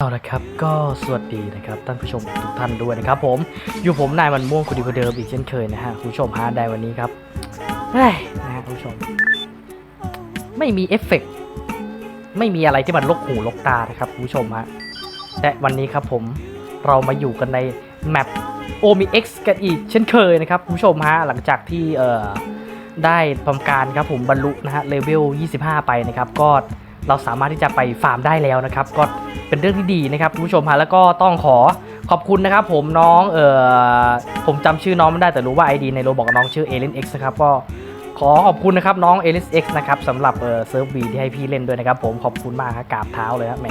เอาละครับก็สวัสดีนะครับท่านผู้ชมทุกท่านด้วยนะครับผมอยู่ผมนายวันม่วงคุณดีคนเดิมอีกเช่นเคยนะฮะคุณผู้ชมฮาได้วันนี้ครับเฮ้ยนะฮะคุณผู้ชม ไม่มีเอฟเฟกไม่มีอะไรที่มันลกหูลกตานะครับคุณผู้ชมฮะและวันนี้ครับผมเรามาอยู่กันในแมปโอมิเอ็กซ์กันอีกเช่นเคยนะครับคุณผู้ชมฮะหลังจากที่เอ่อได้ทำการครับผมบรรลุนะฮะเลเวล 25 ไปนะครับก็เราสามารถที่จะไปฟาร์มได้แล้วนะครับ ก็ เป็นเรื่องที่ดีนะครับคุณผู้ชมฮะแล้วก็ต้องขอขอบคุณนะครับผมน้องเอ่อผมจำชื่อน้องไม่ได้แต่รู้ว่า ID ในโรบอกน้องชื่อ a l i e n X นะครับก็ขอขอบคุณนะครับน้อง a l i s X นะครับสำหรับเออเซิร์ฟวีที่ให้พี่เล่นด้วยนะครับผมขอบคุณมากครับกราบเท้าเลยครับแหม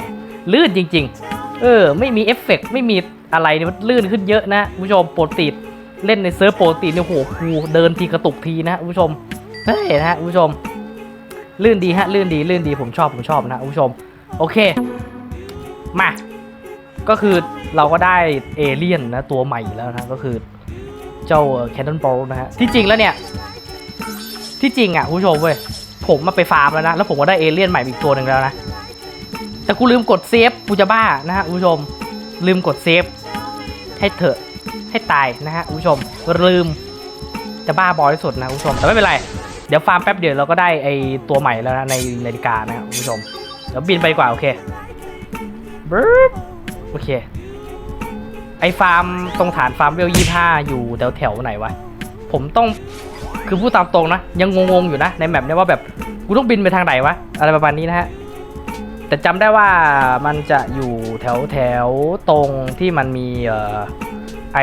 ลื่นจริง ๆ เออ ไม่มีเอฟเฟกต์ไม่มีอะไรเนี่ยมันลื่นขึ้นเยอะนะคุณผู้ชมโปรติดเล่นในเซิร์ฟโปรติดเนี่ยโหครูเดินทีกระตุกทีนะคุณผู้ชมเฮ้ยนะฮะคุณผู้ชม ลื่นดีฮะลื่นดีลื่นดีผมชอบผมชอบนะคุณผู้ชม โอเค มา ก็คือเราก็ได้เอเลี่ยนนะตัวใหม่แล้วนะก็คือเจ้าแคนนอนบอลนะฮะที่จริงแล้วเนี่ย ที่จริงอะคุณผู้ชมเว้ยผมมาไปฟาร์มแล้วนะ แล้วผมก็ได้เอเลี่ยนใหม่อีกตัวหนึ่งแล้วนะ แต่กูลืมกดเซฟกูจะบ้านะฮะคุณผู้ชม ลืมกดเซฟให้เถอะให้ตายนะฮะคุณผู้ชมลืมจะบ้าบอที่สุดนะคุณผู้ชมแต่ไม่เป็นไรเดี๋ยวฟาร์มแป๊บเดียวเราก็ได้ไอตัวใหม่แล้วนะในนาฬิกานะครับคุณผู้ชมเดี๋ยวบินไปกว่าโอเค บรึ๊บโอเค ไอฟาร์มตรงฐานฟาร์มเวลยี่ห้าอยู่แถวแถวๆไหนวะ ผมต้องคือพูดตามตรงนะ ยังงงๆอยู่นะ ในแมปเนี่ยว่าแบบกูต้องบินไปทางไหนวะ อะไรประมาณนี้นะฮะ แต่จำได้ว่ามันจะอยู่แถวแถวตรงที่มันมีเอ่อไอ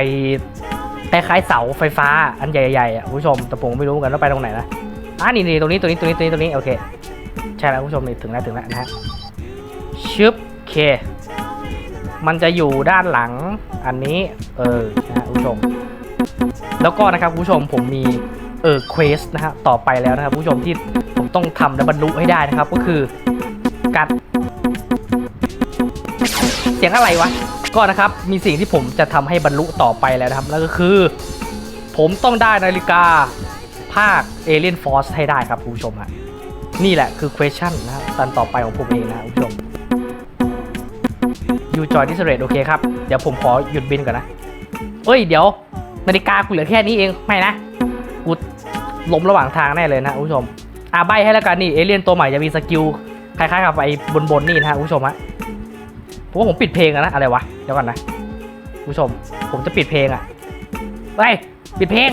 คล้ายๆเสาไฟฟ้าอันใหญ่ๆอะคุณผู้ชมแต่ผมไม่รู้กันว่าไปตรงไหนนะอ่านี่นี่ตรงนี้ตรงนี้ตรงนี้ตรงนี้ตรงนี้โอเค ใช่แล้วคุณผู้ชมนี่ถึงแล้วถึงแล้วนะฮะชึบเค มันจะอยู่ด้านหลังอันนี้ เออนะคุณผู้ชม แล้วก็นะครับคุณผู้ชมผมมีเออเควสนะฮะต่อไปแล้วนะครับคุณผู้ชมที่ผมต้องทำและบรรลุให้ได้นะครับ ก็คือการเสียงอะไรวะก็นะครับมีสิ่งที่ผมจะทำให้บรรลุต่อไปแล้วนะครับนั่นก็คือ ผมต้องได้นาฬิกาภาค Alien Force ให้ได้ครับคุณผู้ชมฮะนี่แหละคือ question นะครับตอนต่อไปของผมเองนะครับคุณผู้ชม You join this raid โอเคครับ เดี๋ยวผมขอหยุดบินก่อนนะ เอ้ย เดี๋ยว นาฬิกากูเหลือแค่นี้เอง ไม่นะ กูล้มระหว่างทางแน่เลยนะคุณผู้ชม อ่าใบให้แล้วกันนี่ เอเลี่ยนตัวใหม่จะมีสกิลคล้ายๆกับไอ้บนๆนี่นะคุณผู้ชมฮะผมว่าผมปิดเพลงอะนะ อะไรวะ เดี๋ยวก่อนนะคุณผู้ชม ผมจะปิดเพลงอะเฮ้ยปิดเพลง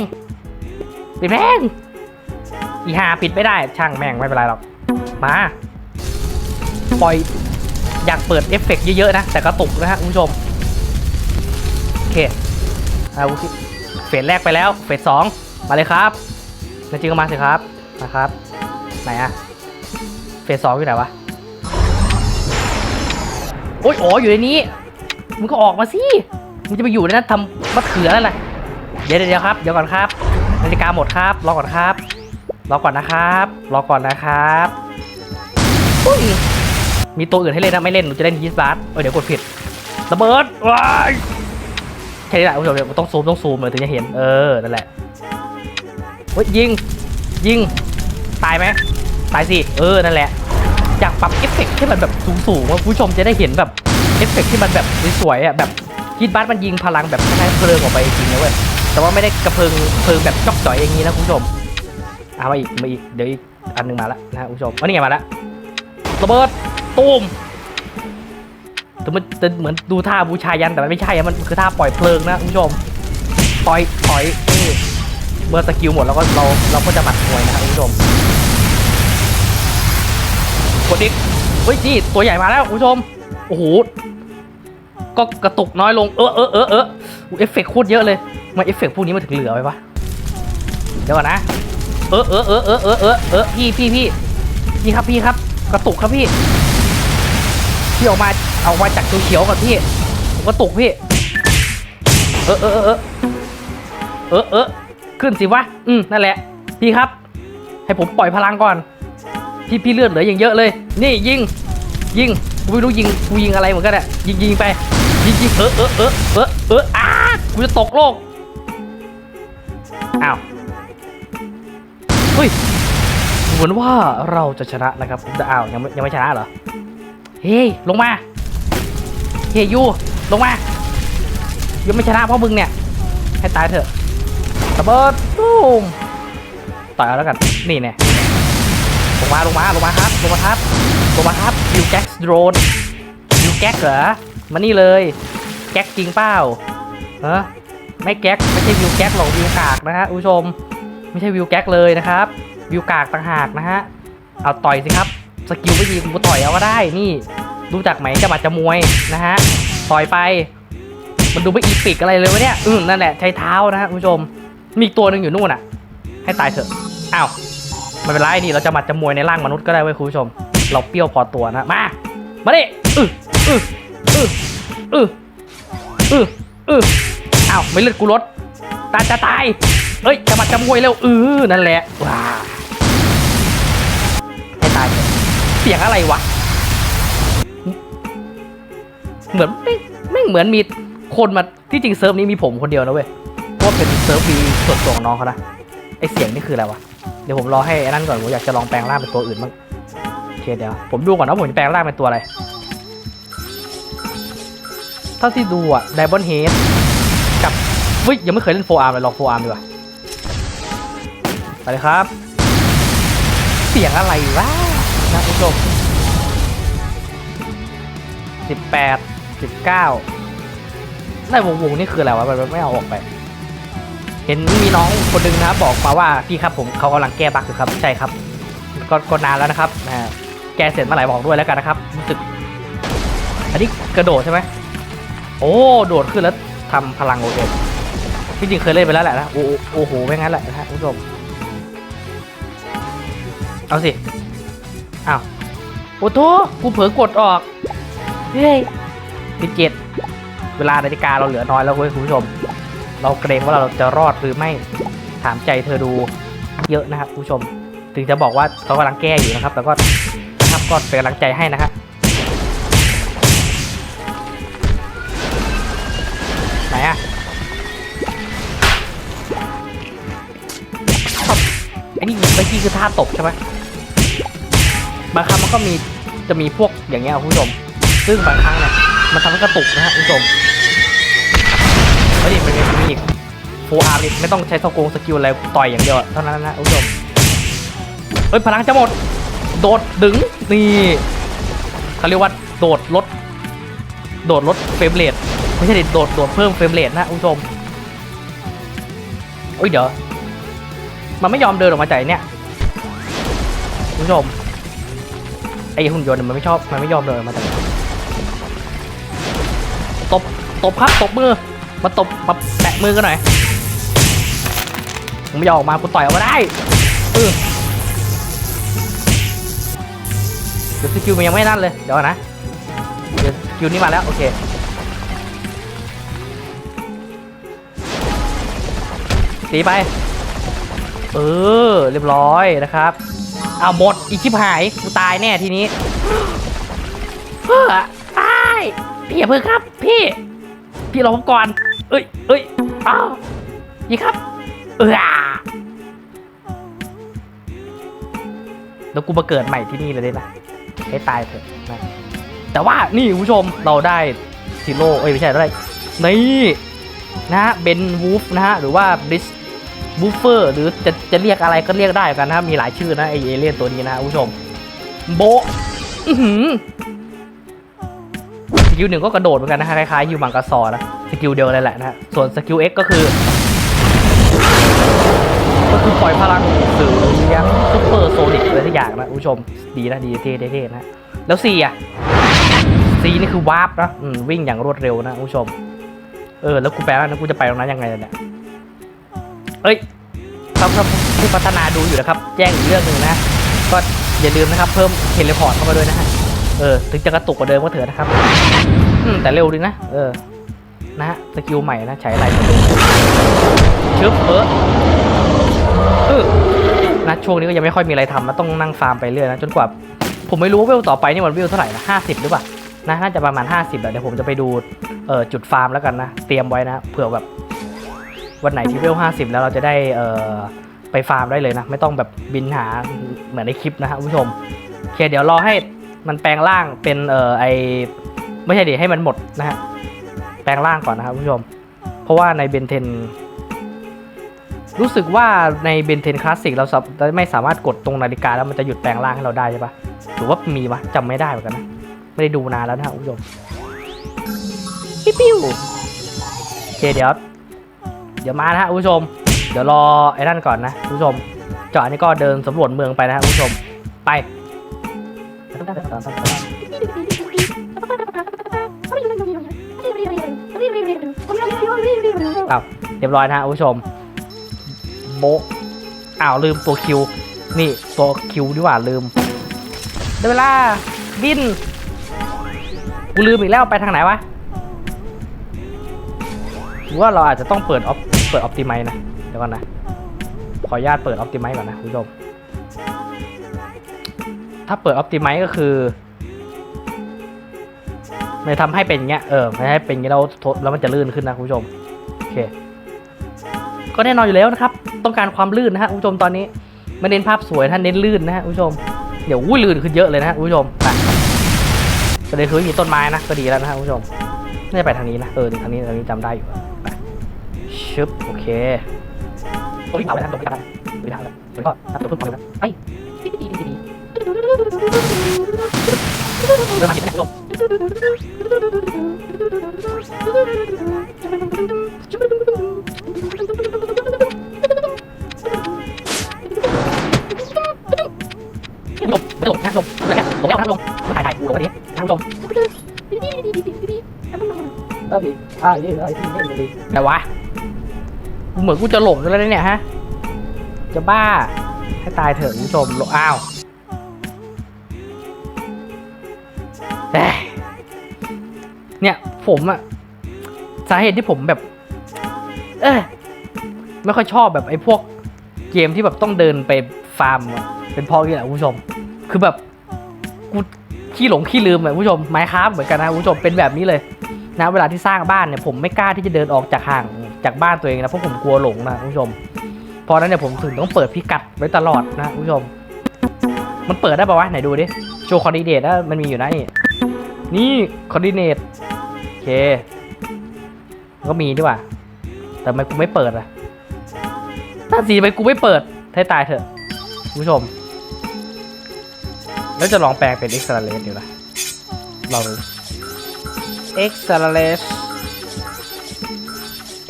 ปิดเพลง อีหาปิดไม่ได้ ช่างแม่งไม่เป็นไรหรอก มา ปล่อย อยากเปิดเอฟเฟกต์เยอะๆนะ แต่กระตุกนะฮะคุณผู้ชม โอเคเอาวุธเฟสแรกไปแล้ว เฟสสองมาเลยครับนายจริงก็มาสิครับมาครับ ไหนอะเฟสสองอยู่ไหนวะ โอ้ยอ๋ออยู่ในนี้ มึงก็ออกมาสิ มึงจะไปอยู่ในนั้นทำมะเขืออะไรเดี๋ยวเดี๋ยวครับ เดี๋ยวก่อนครับ นาฬิกาหมดครับ รอก่อนครับ รอก่อนนะครับ รอก่อนนะครับอุ้ย มีตัวอื่นให้เล่นนะไม่เล่นหนูจะเล่นฮีสบาร์เออเดี๋ยวกดผิดระเบิดว้ายแค่นี้แหละคุณผู้ชมเดี๋ยวต้องซูมต้องซูมเลยถึงจะเห็นเออนั่นแหละเฮ้ยยิงยิงตายไหมตายสิเออนั่นแหละอยากปรับเอฟเฟกต์ให้มันแบบสูงๆว่าคุณผู้ชมจะได้เห็นแบบเอฟเฟกต์ที่มันแบบสวยๆอะแบบคิดบัสมันยิงพลังแบบคล้ายๆเพลิงออกไปจริงนะเว้ยแต่ว่าไม่ได้กระเพิงเพลิงแบบจอกจ่อยอย่างนี้นะคุณผู้ชมเอามาอีกมาอีกเดี๋ยวอีกอันหนึงมาละนะฮะคุณผู้ชมอันนี้ไงมาละระเบิด ตูมแต่มันจะเหมือนดูท่าบูชายันแต่มันไม่ใช่อะมันคือท่าปล่อยเพลิงนะคุณผู้ชมปล่อยปล่อยนี่เมื่อสกิลหมดแล้วก็เราเราก็จะหมัดมวยนะครับคุณผู้ชมกดอีกเฮ้ยนี่ตัวใหญ่มาแล้วคุณผู้ชมโอ้โหก็กระตุกน้อยลงเออเออเออเออเอฟเฟกต์โคตรเยอะเลยมาเอฟเฟกต์พวกนี้มันถึงเหลือไว้ปะเดี๋ยวก่อนนะ เออเออเออเออเออเออพี่พี่พี่พี่ครับพี่ครับ กระตุกครับพี่ พี่ออกมาออกมาจากตัวเขียวก่อนพี่ผมก็ตกพี่ เออเออเออเออเออขึ้นสิวะอืมนั่นแหละ พี่ครับ ให้ผมปล่อยพลังก่อน พี่พี่เลือดเหลืออย่างเยอะเลย นี่ยิง ยิงกูไม่รู้ยิงกูยิงอะไรเหมือนกันอะยิงยิงไปยิงยิงเออเออเออเออเอออ้ากูจะตกโลกอ้าวเฮ้ยเหมือนว่าเราจะชนะนะครับแต่อ้าวยังไม่ยังไม่ชนะเหรอ เฮ้ยลงมา เฮยูลงมายังไม่ชนะเพราะมึงเนี่ย ให้ตายเถอะระเบิดตูมต่อยเอาแล้วกัน นี่เนี่ยลงมาลงมาลงมาครับลงมาครับลงมาครับยูแก๊กโดรนยูแก๊กเหรอมานี่เลย แก๊กจริงเปล่าเออไม่แก๊กไม่ใช่วิวแก๊กหรอกวิวกากนะฮะคุณผู้ชม ไม่ใช่วิวแก๊กเลยนะครับ วิวกากต่างหากนะฮะ เอาต่อยสิครับ สกิลไม่ดีกูต่อยเอาก็ได้นี่ รู้จักไหมจะบัดจะมวยนะฮะต่อยไป มันดูไม่อีปิกอะไรเลยวะเนี่ยอืมนั่นแหละใช้เท้านะฮะคุณผู้ชมมีตัวหนึ่งอยู่นู่นอะ ให้ตายเถอะอ้าวไม่เป็นไรนี่เราจะมาจะมวยในร่างมนุษย์ก็ได้เว้ยคุณผู้ชม เราเปรี้ยวพอตัวนะมามาดิอืออืออืออืออืออืออ้าวไม่เลือดกูลดตาจะตายเอ้ยจะมาจะมวยเร็วอือนั่นแหละว้า เสียงอะไรวะ เหมือนไม่ไม่เหมือนมีคนมาที่จริงเซิร์ฟนี้มีผมคนเดียวนะเว้ยเพราะว่าเป็นเซิร์ฟฟรีส่วนตัวของน้องเขานะไอเสียงนี่คืออะไรวะเดี๋ยวผมรอให้อ้นั่นก่อนผมอยากจะลองแปลงร่างเป็นตัวอื่นบ้างโอเคเดี๋ยวผมดูก่อนว่าผมจะแปลงร่างเป็นตัวอะไรเท่าที่ดูอะไดบอนเฮดกับเฮ้ยยังไม่เคยเล่นโฟอาร์มเลยลองโฟอาร์มดีกว่าไปเลยครับ เสียงอะไรวะ นะคุณผู้ชมสิบแปดสิบเก้าในวงวงนี่คืออะไรวะ มันไม่เอาออกไป เห็นมีน้องคนนึงนะบอกมาว่าพี่ครับผมเขากำลังแก้บั๊กอยู่ครับ ใช่ครับก็ก็นานแล้วนะครับนะแกเสร็จเมื่อไหร่บอกด้วยแล้วกันนะครับรู้สึก อันนี้กระโดดใช่ไหมโอ้โดดขึ้นแล้วทำพลังโอเคที่จริงเคยเล่นไปแล้วแหละนะโอ้โอ้โอ้โหไม่งั้นแหละนะฮะคุณผู้ชมเอาสิ อ้าวโอ้โถกูเผลอกดออก เฮ้ยสิบเจ็ดเวลานาฬิกาเราเหลือน้อยแล้วเว้ยคุณผู้ชม เราเกรงว่าเราจะรอดหรือไม่ถามใจเธอดูเยอะนะครับผู้ชม ถึงจะบอกว่าเขากำลังแก้อยู่นะครับ แล้วก็นะครับก็เป็นกำลังใจให้นะครับไหนอะไอ้นี่เมื่อกี้คือท่าตบใช่ไหม บางครั้งมันก็มีจะมีพวกอย่างเงี้ยคุณผู้ชม ซึ่งบางครั้งเนี่ยมันทำให้กระตุกนะฮะคุณผู้ชมไม่ดิมันมีอีกโฟอาร์มไม่ต้องใช้สกงสกิลอะไรต่อยอย่างเดียวเท่านั้นนะคุณผู้ชมเฮ้ยพลังจะหมด โดดดึงนี่เขาเรียกว่าโดดลดโดดลดเฟรมเรทไม่ใช่ดิโดดโดดเพิ่มเฟรมเรทนะคุณผู้ชมโอ้ยเดี๋ยว มันไม่ยอมเดินออกมาจากเนี่ยคุณผู้ชม ไอ้หุ่นยนต์มันไม่ชอบมันไม่ยอมเดินมาจากตบตบครับตบมือมาตบมาแปะมือกันหน่อยผมไม่ยอมออกมากูต่อยออกมาได้เออเดี๋ยวสกิลมันยังไม่นั่นเลยเดี๋ยวนนะเดี๋ยวสกิลนี้มาแล้วโอเคตีไป เออ เรียบร้อยนะครับ เอาหมดอีกชิบหายกูตายแน่ทีนี้เฮ้อตายพี่อย่าเพิ่งครับ พี่ พี่รอผมก่อนเอ้ยเอ้ยอ้าวยี่ครับ เออแล้วกูมาเกิดใหม่ที่นี่เลยได้นะให้ตายเถอะนะแต่ว่านี่คุณผู้ชมเราได้ซิโร่เอ้ยไม่ใช่ได้นี่นะฮะเบนวูฟนะฮะหรือว่าบริส บูฟเฟอร์หรือจะจะเรียกอะไรก็เรียกได้กันนะมีหลายชื่อนะไอเอเลี่ยนตัวนี้นะคุณผู้ชม โบสกิลหนึ่งก็กระโดดเหมือนกันนะฮะคล้ายๆยูมังกาซอนะสกิลเดียวเลยแหละนะส่วนสกิล X ก็คือ ก็คือปล่อยพลังสื่อเลี้ยงซุปเปอร์โซนิกอะไรทุกอย่างนะผู้ชม ดีนะดีเท่เท่ๆนะแล้ว C อะ C นี่คือวาร์ปนะวิ่งอย่างรวดเร็วนะผู้ชม เออแล้วกูแปลว่านะกูจะไปตรงนั้นยังไงเนี่ย เอ้ยครับครับผู้พัฒนาดูอยู่นะครับ แจ้งอีกเรื่องหนึ่งนะ ก็อย่าลืมนะครับ เพิ่มเทเลพอร์ตเข้ามาด้วยนะฮะ เออ ถึงจะกระตุกกว่าเดิมก็เถอะนะครับ อืม แต่เร็วดีนะ เออ นะฮะ สกิลใหม่นะ ใช้อะไรมาดูชึบเออเออนะช่วงนี้ก็ยังไม่ค่อยมีอะไรทำนะต้องนั่งฟาร์มไปเรื่อยนะ จนกว่า ผมไม่รู้ว่าเวลต่อไปนี่มันเวลเท่าไหร่นะห้าสิบหรือเปล่านะน่าจะประมาณ 50แหละเดี๋ยวผมจะไปดูเออจุดฟาร์มแล้วกันนะ เตรียมไว้นะเผื่อแบบ วันไหนที่เวล50 แล้วเราจะได้เอ่อไปฟาร์มได้เลยนะ ไม่ต้องแบบบินหาเหมือนในคลิปนะครับคุณผู้ชมโอเคเดี๋ยวรอให้มันแปลงร่างเป็นเอ่อไอไม่ใช่ดิให้มันหมดนะฮะแปลงร่างก่อนนะครับผู้ชม เพราะว่าในเบนเทนรู้สึกว่าในเบนเทนคลาสสิกเราไม่สามารถกดตรงนาฬิกาแล้วมันจะหยุดแปลงร่างให้เราได้ใช่ปะหรือว่ามีวะจำไม่ได้เหมือนกันนะ ไม่ได้ดูนานแล้วนะครับผู้ชมปิ้วโอเคเดี๋ยว เดี๋ยวมานะฮะผู้ชม เดี๋ยวรอไอ้นั่นก่อนนะผู้ชมเจาะนี่ก็เดินสำรวจเมืองไปนะฮะผู้ชม ไปอ้าเรียบร้อยนะฮะผู้ชม โบอ้าวลืมตัวคิว นี่ตัวคิวดีกว่าลืมได้เวลาบินกูลืมอีกแล้วไปทางไหนวะว่าเราอาจจะต้องเปิดออฟ เปิดออปติไมนะ เดี๋ยวก่อนนะ ขออนุญาตเปิดออปติไมก่อนนะคุณผู้ชม ถ้าเปิดออปติไมก็คือไม่ทำให้เป็นเงี้ย เออไม่ให้เป็นเงี้ยแล้วแล้วมันจะลื่นขึ้นนะคุณผู้ชม โอเค ก็แน่นอนอยู่แล้วนะครับ ต้องการความลื่นนะฮะคุณผู้ชมตอนนี้ไม่เน้นภาพสวยท่านเน้นลื่นนะฮะคุณผู้ชม เดี๋ยวอุ้ยลื่นขึ้นเยอะเลยนะฮะคุณผู้ชมประเด็นคือม่มีต้นไม้นะก็ดีแล้วนะฮะคุณผู้ชมน่าจะไปทางนี้นะ เออทางนี้ทางนี้จำได้อยู่ไป ชึบโอเคโอ้ยเอาไปทางตรงไปทางไปทางเลยแล้วก็นับตัวเพิ่มความเร็วนะไปเริ่มมาเห็นไหมคุณผู้ชมลงไม่ลงนะลงอะไรเนี่ยลงแล้วนะลงถ่ายถ่ายกูลงไปดิทางลงอ่านี่อะไรที่นี่ดีไหนวะ เหมือนกูจะหลงแล้วเนี่ยฮะ จะบ้า ให้ตายเถอะคุณผู้ชมลงอ้าวเนี่ยผมอะสาเหตุที่ผมแบบ เออไม่ค่อยชอบแบบไอ้พวกเกมที่แบบต้องเดินไปฟาร์ม เป็นพราะนี่แหละคุณผู้ชม คือแบบกูขี้หลงขี้ลืมอะคุณผู้ชมไม้ค้าเหมือนกันนะคุณผู้ชมเป็นแบบนี้เลยนะเวลาที่สร้างบ้านเนี่ยผมไม่กล้าที่จะเดินออกจากห่าง จากบ้านตัวเองนะเพราะผมกลัวหลงนะคุณผู้ชม เพราะนั้นเนี่ยผมถึงต้องเปิดพิกัดไว้ตลอดนะคุณผู้ชม มันเปิดได้ปะวะไหนดูดิโชว์คอร์ดิเนตนะมันมีอยู่นะนี่นี่คอร์ดิเนตโอเค ก็มีดีกว่า แต่ทำไมกูไม่เปิดอะถ้าสีไมกูไม่เปิดให้ตายเถอะคุณผู้ชม แล้วจะลองแปลงเป็น x l a r a t e ดูนะลองดู x l a r a t e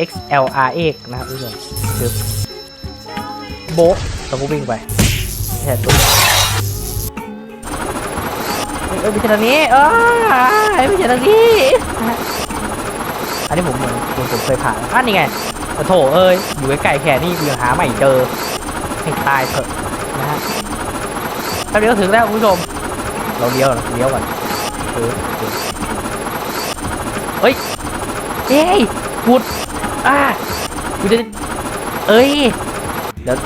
x l r x นะครับคุณผู้ชมคือโบะแล้วก็วิ่งไปไม่ใช่ตุ๊บเอ้ยไม่ใช่ทางนี้เอ้ยไม่ใช่ทางนี้อันนี้ผมเหมือนผมผมเคยผ่านอะนี่ไงโถเอ้ยอยู่ใกล้ๆแค่นี้ยังหาไม่เจอให้ตายเถอะนะฮะแป๊บเดียวถึงแล้วคุณผู้ชม เราเลี้ยวเลี้ยวก่อนเออเออเฮ้ยเฮ้ยพุด อ่ากูจะเอ้ย เดี๋ยว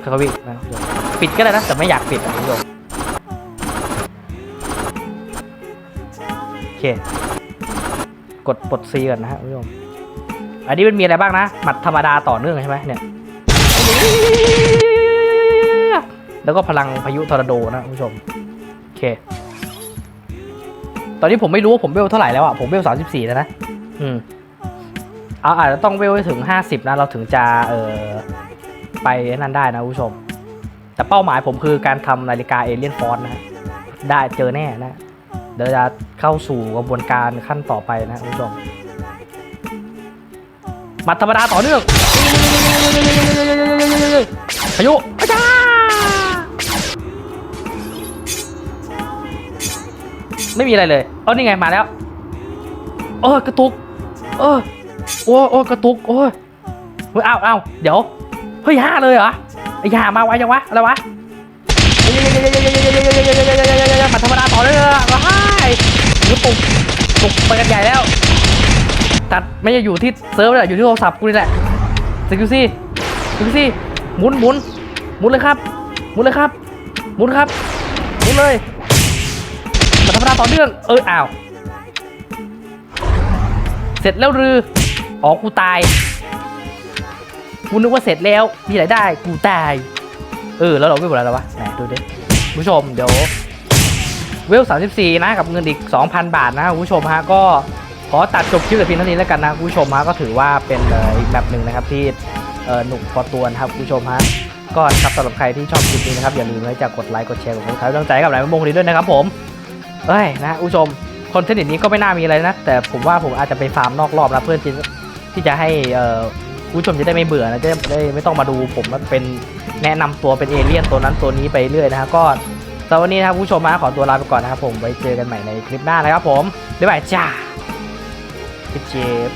เขาวิ่งนะปิดก็ได้นะ แต่ไม่อยากปิดนะคุณผู้ชมโอเค กดปลดซีก่อนนะฮะคุณผู้ชมอันนี้มันมีอะไรบ้างนะ หมัดธรรมดาต่อเนื่องใช่ไหมเนี่ย แล้วก็พลังพายุทอร์นาโดนะคุณผู้ชม โอเค ตอนนี้ผมไม่รู้ว่าผมเวลเท่าไหร่แล้วอะ ผมเวลสามสิบสี่แล้วนะ อืม เอาอาจจะต้องเวลให้ถึงห้าสิบนะเราถึงจะเออไปนั่นได้นะคุณผู้ชม แต่เป้าหมายผมคือการทำนาฬิกาเอเลียนฟอนนะฮะได้เจอแน่นะ เดี๋ยวจะเข้าสู่กระบวนการขั้นต่อไปนะคุณผู้ชมมัดธรรมดาต่อเนื่องพายุอาจาไม่มีอะไรเลย เออนี่ไงมาแล้วโอ้ยกระตุก เออ โอ้ยโอ้กระตุกโอ้ยเฮ้ยอ้าวอ้าเดี๋ยวเฮ้ยห้าเลยเหรอไอ้ห่ามาไวจังวะอะไรวะมาธรรมดาต่อเลยว้ายยุตุกตุกไปกันใหญ่แล้ว ตัดไม่จะอยู่ที่เซิร์ฟเลยอยู่ที่โทรศัพท์กูนี่แหละสกิลซี่สกิลซี่หมุนหมุนหมุนเลยครับหมุนเลยครับหมุนครับหมุนเลยมาธรรมดาต่อเนื่องเอออ้าวเสร็จแล้วรือ อ๋อ กูตาย กูนึกว่าเสร็จแล้ว มีอะไรได้ กูตาย เออ แล้วเราไม่หมดแล้ววะ ไหนดูดิผู้ชม เดี๋ยว เวล 34 นะ กับเงินอีก 2,000 บาทนะคุณผู้ชมฮะ ก็ขอตัดจบคลิปแต่เพียงเท่านี้แล้วกันนะผู้ชมฮะ ก็ถือว่าเป็นเอ่ออีกแมปหนึ่งนะครับที่เออหนุกพอตัวนะครับผู้ชมฮะก็ครับสำหรับใครที่ชอบคลิปนี้นะครับ อย่าลืมนะจะกดไลค์กดแชร์กดซับสไครต์ตั้งใจกับนายมงคลนี้ด้วยนะครับผมเอ้ยนะผู้ชมคอนเทนต์นี้ก็ไม่น่ามีอะไรนะ แต่ผมว่าผมอาจจะไปฟาร์มนอกรอบนะเพื่อที่ ที่จะให้ผู้ชมจะได้ไม่เบื่อนะจะได้ไม่ต้องมาดูผมมันเป็นแนะนำตัวเป็นเอเลี่ยนตัวนั้นตัวนี้ไปเรื่อยนะฮะก็สำหรับวันนี้นะครับผู้ชมมาขอตัวลาไปก่อนนะครับผมไว้เจอกันใหม่ในคลิปหน้านะครับผมบ๊ายบายจ้าเจฟ